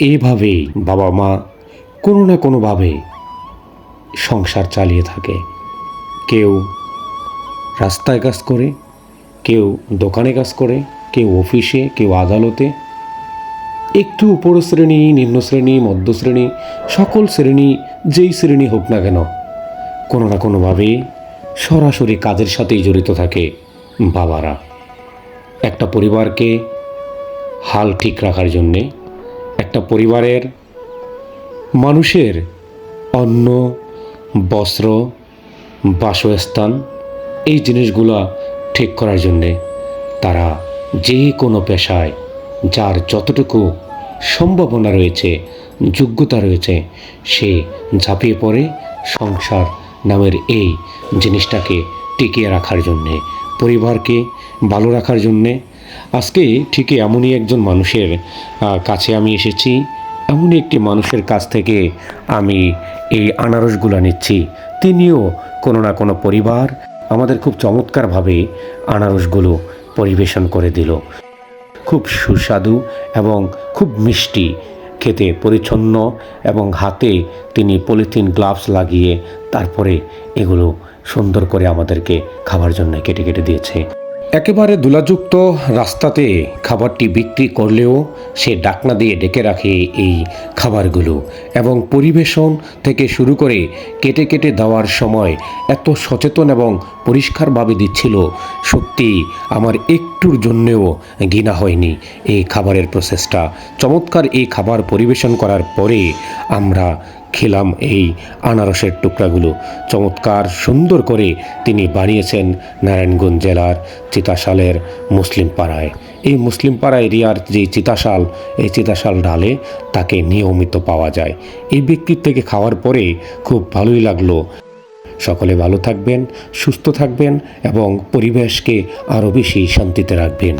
এভাবেই বাবা মা কোনো না কোনোভাবে সংসার চালিয়ে থাকে। কেউ রাস্তায় কাজ করে, কেউ দোকানে কাজ করে, কেউ অফিসে, কেউ আদালতে। একটু উপর শ্রেণি, নিম্ন শ্রেণি, মধ্য শ্রেণি, সকল শ্রেণি, যেই শ্রেণি হোক না কেন, কোনো না কোনোভাবে সরাসরি কাজের সাথেই জড়িত থাকে বাবারা। একটা পরিবারকে হাল ঠিক রাখার জন্যে একটা পরিবারের মানুষের অন্ন, বস্ত্র, বাসস্থান, এই জিনিসগুলো ঠিক করার জন্যে তারা যে কোনো পেশায় যার যতটুকু সম্ভাবনা রয়েছে, যোগ্যতা রয়েছে, সে ঝাঁপিয়ে পড়ে সংসার নামের এই জিনিসটাকে টিকিয়ে রাখার জন্যে, পরিবারকে ভালো রাখার জন্যে আজকে ঠিকই এমনই একজন মানুষের কাছে আমি এসেছি, এমনই একটি মানুষের কাছ থেকে আমি এই আনারসগুলো নিচ্ছি। তিনিও কোনো না কোনো পরিবার আমাদের খুব চমৎকারভাবে আনারসগুলো পরিবেশন করে দিল। খুব সুস্বাদু এবং খুব মিষ্টি, খেতে পরিচ্ছন্ন এবং হাতে তিনি পলিথিন গ্লাভস লাগিয়ে তারপরে এগুলো সুন্দর করে আমাদেরকে খাবার জন্য কেটে কেটে দিয়েছে। একেবারে দুলাযুক্ত রাস্তাতে খাবারটি বিক্রি করলেও সে ডাকনা দিয়ে ডেকে রাখে এই খাবারগুলো এবং পরিবেশন থেকে শুরু করে কেটে কেটে দেওয়ার সময় এত সচেতন এবং পরিষ্কারভাবে দিচ্ছিল, সত্যি আমার একটুর জন্যেও ঘৃণা হয়নি এই খাবারের প্রসেসটা। চমৎকার এই খাবার পরিবেশন করার পরে আমরা খেলাম এই আনারসের টুকরাগুলো। চমৎকার সুন্দর করে তিনি বানিয়েছেন নারায়ণগঞ্জ জেলার চিতাশালের মুসলিম পাড়ায়। এই মুসলিম পাড়া এরিয়ার যে চিতাশাল, এই চিতাশাল ডালে তাকে নিয়মিত পাওয়া যায়। এই ব্যক্তির থেকে খাওয়ার পরে খুব ভালোই লাগল। সকলে ভালো থাকবেন, সুস্থ থাকবেন এবং পরিবেশকে আরও বেশি শান্তিতে রাখবেন।